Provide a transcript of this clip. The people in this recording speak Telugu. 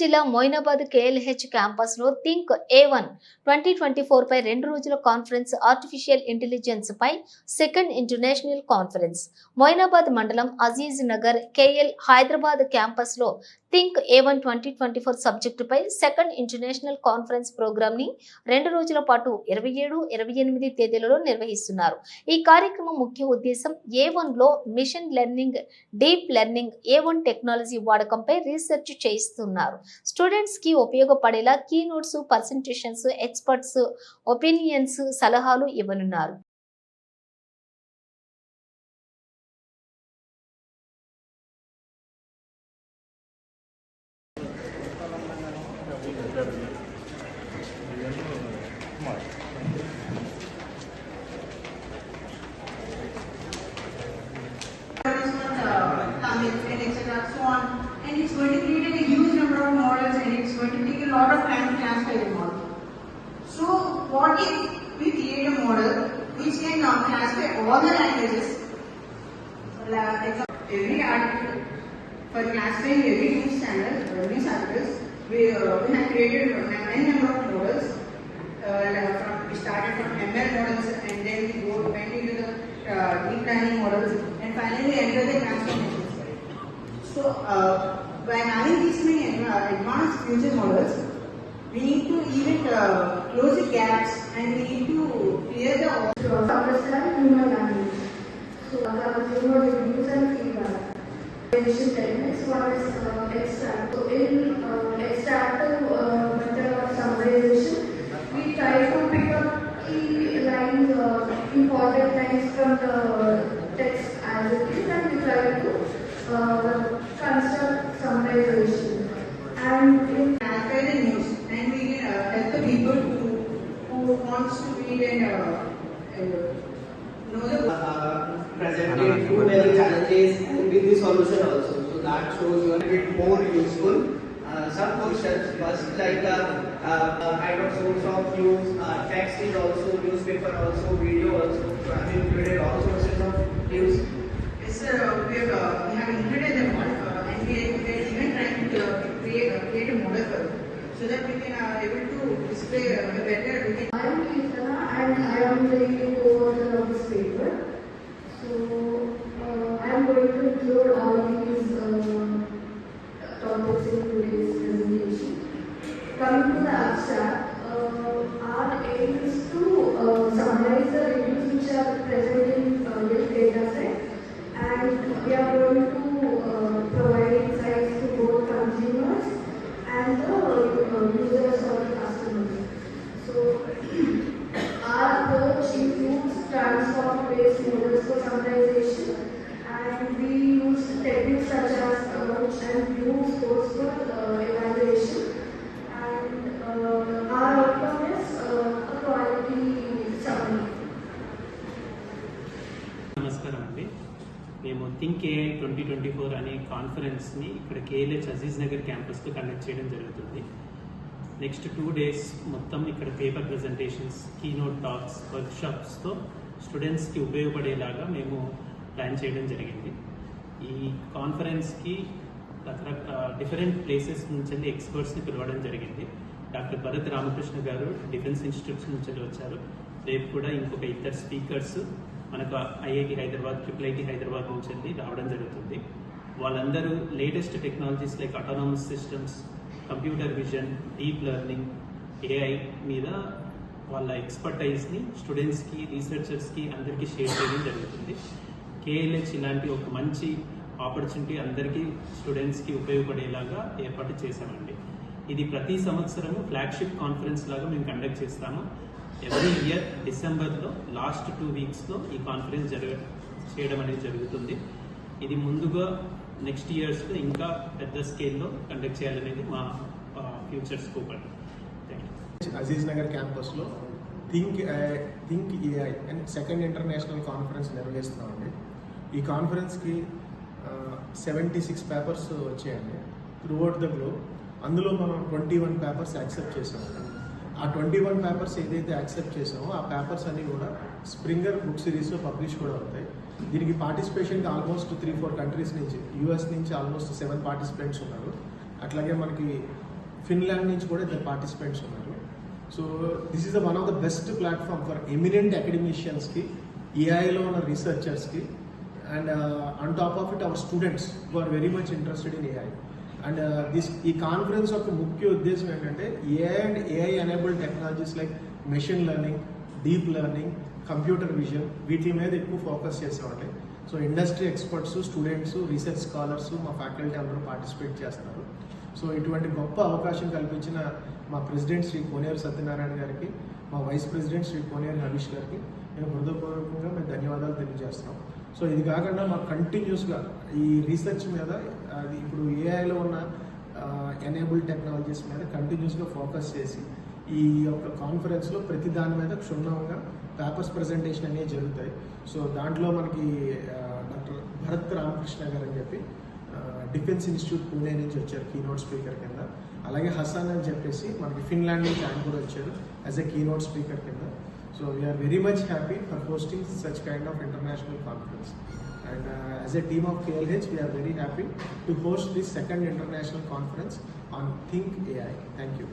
జిల్లా మొయినాబాద్ కేఎల్హెచ్ క్యాంపస్లో think A one twenty twenty four పై రెండు రోజుల కాన్ఫరెన్స్ ఆర్టిఫిషియల్ ఇంటెలిజెన్స్ పై సెకండ్ ఇంటర్నేషనల్ కాన్ఫరెన్స్. మొయినాబాద్ మండలం అజీజ్ నగర్ కేఎల్ హైదరాబాద్ క్యాంపస్లో think A one twenty twenty four సబ్జెక్టుపై second international conference ప్రోగ్రామ్ని రెండు రోజుల పాటు ఇరవై ఏడు ఇరవై ఎనిమిది తేదీలలో నిర్వహిస్తున్నారు. ఈ కార్యక్రమం ముఖ్య ఉద్దేశం ఏ వన్లో machine learning deep learning A one technology వాడకంపై research చేయిస్తున్నారు. స్టూడెంట్స్కి ఉపయోగపడేలా key notes presentations experts opinions సలహాలు ఇవ్వనున్నారు. What if we create a model which can transfer all the languages, every article for classifying every news channel, news articles, we, uh, we have created n number of models. Uh, from, we started from ML models and then we go went into the uh, deep learning models and finally enter the transformations. So uh, by having these many adva- advanced future models, we need to even uh, close the gaps and we need to clear the to understand human language. So was zero reviews and feedback. Addition techniques, one is uh, extract. So in uh, extractive uh, method of summarization, we try to pick up key lines, uh, important lines from the text as it is and we try to uh, construct summarization. And who wants to read and uh, uh, know the uh, presented too many challenges and with the solution also. So that shows you a bit more useful. Uh, some questions first like uh, uh, kind of source of news, uh, text is also newspaper also, video also. So I have included all sources of news. Yes, sir. We have, uh, we have included them all, uh, and we are, we are even trying to uh, create, uh, create a model for them, so that we can uh, able to display uh, better. We can I am Kirtana and Of this paper. So uh, I am going to include all these our approach includes transform-based models for summarization, and we use techniques such as approach and view scores for uh, evaluation. And uh, our outcome is uh, a quality summary. నమస్కారం అండి మేము think A twenty twenty four అనే కాన్ఫరెన్స్ని ఇక్కడ కేఎల్హెచ్ అజీజ్ నగర్ క్యాంపస్లో కండక్ట్ చేయడం జరుగుతుంది నెక్స్ట్ టూ డేస్ మొత్తం ఇక్కడ పేపర్ ప్రజెంటేషన్స్ కీనోట్ టాక్స్ వర్క్షాప్స్తో స్టూడెంట్స్కి ఉపయోగపడేలాగా మేము ప్లాన్ చేయడం జరిగింది. ఈ కాన్ఫరెన్స్కి రకరకాల డిఫరెంట్ ప్లేసెస్ నుంచి ఎక్స్పర్ట్స్ని పిలవడం జరిగింది. డాక్టర్ భరత్ రామకృష్ణ గారు డిఫెన్స్ ఇన్స్టిట్యూట్స్ నుంచి వెళ్ళి వచ్చారు. రేపు కూడా ఇంకొక ఇద్దరు స్పీకర్స్ మనకు IIT Hyderabad triple IT Hyderabad నుంచి రావడం జరుగుతుంది. వాళ్ళందరూ latest technologies like autonomous systems computer vision deep learning AI మీద వాళ్ళ ఎక్స్పర్టైజ్ని స్టూడెంట్స్కి రీసెర్చర్స్కి అందరికీ షేర్ చేయడం జరుగుతుంది. కేఎల్హెచ్ ఇలాంటి ఒక మంచి ఆపర్చునిటీ అందరికీ స్టూడెంట్స్కి ఉపయోగపడేలాగా ఏర్పాటు చేశామండి. ఇది ప్రతి సంవత్సరము ఫ్లాగ్షిప్ కాన్ఫరెన్స్ లాగా మేము కండక్ట్ చేస్తాము. ఎవ్రీ ఇయర్ డిసెంబర్లో లాస్ట్ టూ వీక్స్లో ఈ కాన్ఫరెన్స్ జరగ చేయడం అనేది జరుగుతుంది. ఇది ముందుగా నెక్స్ట్ ఇయర్స్లో ఇంకా పెద్ద స్కేల్లో కండక్ట్ చేయాలనేది మా ఫ్యూచర్ స్కోప్ అండి. థ్యాంక్ యూ అజీజ్ నగర్ క్యాంపస్లో think think AI and second international conference నిర్వహిస్తున్నామండి. ఈ కాన్ఫరెన్స్కి సెవెంటీ సిక్స్ పేపర్స్ వచ్చాయండి త్రూఅవుట్ ద గ్లోబ్ అందులో మనం ట్వంటీ వన్ పేపర్స్ యాక్సెప్ట్ చేసామండి ఆ ట్వంటీ వన్ పేపర్స్ ఏదైతే యాక్సెప్ట్ చేసామో ఆ పేపర్స్ అన్ని కూడా స్ప్రింగర్ బుక్ సిరీస్లో పబ్లిష్ కూడా అవుతాయి. దీనికి పార్టిసిపేషన్కి ఆల్మోస్ట్ త్రీ ఫోర్ కంట్రీస్ నుంచి యూఎస్ నుంచి ఆల్మోస్ట్ సెవెన్ పార్టిసిపెంట్స్ ఉన్నారు. అట్లాగే మనకి ఫిన్లాండ్ నుంచి కూడా ఇద్దరు పార్టిసిపెంట్స్ ఉన్నారు. So this is the one of the best platform for eminent అకాడమిషియన్స్కి ఏఐలో ఉన్న రీసెర్చర్స్కి and on top of it our students who are very much interested in AI and this uh, ఈ కాన్ఫరెన్స్ యొక్క ముఖ్య ఉద్దేశం ఏంటంటే AI and AI enable technologies like machine learning deep learning computer vision వీటి మీద ఎక్కువ ఫోకస్ చేసామండి so industry experts students research scholars మా ఫ్యాకల్టీ అందరూ పార్టిసిపేట్ చేస్తారు. సో ఇటువంటి గొప్ప అవకాశం కల్పించిన మా ప్రెసిడెంట్ శ్రీ కోనేరు సత్యనారాయణ గారికి మా వైస్ ప్రెసిడెంట్ శ్రీ కోనేరు హరీష్ గారికి నేను హృదయపూర్వకంగా మేము ధన్యవాదాలు తెలియజేస్తున్నాం. సో ఇది కాకుండా మాకు కంటిన్యూస్గా ఈ రీసెర్చ్ మీద అది ఇప్పుడు ఏఐలో ఉన్న ఎనేబుల్ టెక్నాలజీస్ మీద కంటిన్యూస్గా ఫోకస్ చేసి ఈ యొక్క కాన్ఫరెన్స్లో ప్రతి దాని మీద క్షుణ్ణంగా పేపర్స్ ప్రజెంటేషన్ అనేవి జరుగుతాయి. సో దాంట్లో మనకి డాక్టర్ భరత్ రామకృష్ణ గారు అని చెప్పి డిఫెన్స్ ఇన్స్టిట్యూట్ పూణే నుంచి వచ్చారు కీనోట్ స్పీకర్ కింద. అలాగే హసాన్ అని చెప్పేసి మనకి ఫిన్లాండ్ నుంచి ఆయన కూడా వచ్చారు యాజ్ ఎ కీనోట్ స్పీకర్ కింద. So we are very much happy for hosting such kind of international conference. And uh, as a team of KLH, we are very happy to host this second international conference on Think AI. Thank you.